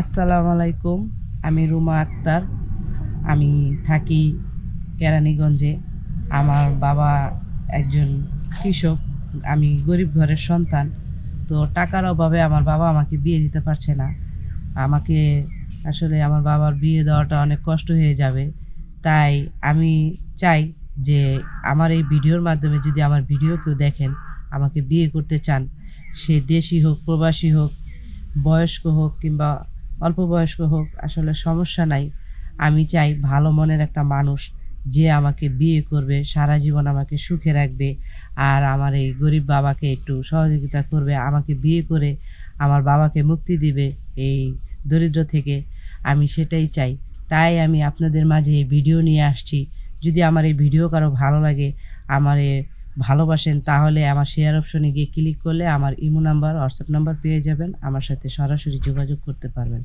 আসসালামু আলাইকুম। আমি রুমা আক্তার। আমি থাকি কেরানীগঞ্জে। আমার বাবা একজন কৃষক, আমি গরিব ঘরের সন্তান। তো টাকার অভাবে আমার বাবা আমাকে বিয়ে দিতে পারছে না। আমাকে আসলে আমার বাবার বিয়ে দেওয়াটা অনেক কষ্ট হয়ে যাবে। তাই আমি চাই যে আমার এই ভিডিওর মাধ্যমে যদি আমার ভিডিও কেউ দেখেন, আমাকে বিয়ে করতে চান, সে দেশি হোক, প্রবাসী হোক, বয়স্ক হোক কিংবা অল্প বয়স্ক হোক, আসলে সমস্যা নাই। আমি চাই ভালো মনের একটা মানুষ যে আমাকে বিয়ে করবে, সারা জীবন আমাকে সুখে রাখবে আর আমার এই গরিব বাবাকে একটু সহযোগিতা করবে, আমাকে বিয়ে করে আমার বাবাকে মুক্তি দিবে এই দরিদ্র থেকে। আমি সেটাই চাই। তাই আমি আপনাদের মাঝে এই ভিডিও নিয়ে আসছি। যদি আমার এই ভিডিও কারও ভালো লাগে, আমার ভালোবাসেন, তাহলে আমার শেয়ার অপশনে গিয়ে ক্লিক করলে আমার ইমো নাম্বার হোয়াটসঅ্যাপ নাম্বার পেয়ে যাবেন। আমার সাথে সরাসরি যোগাযোগ করতে পারবেন।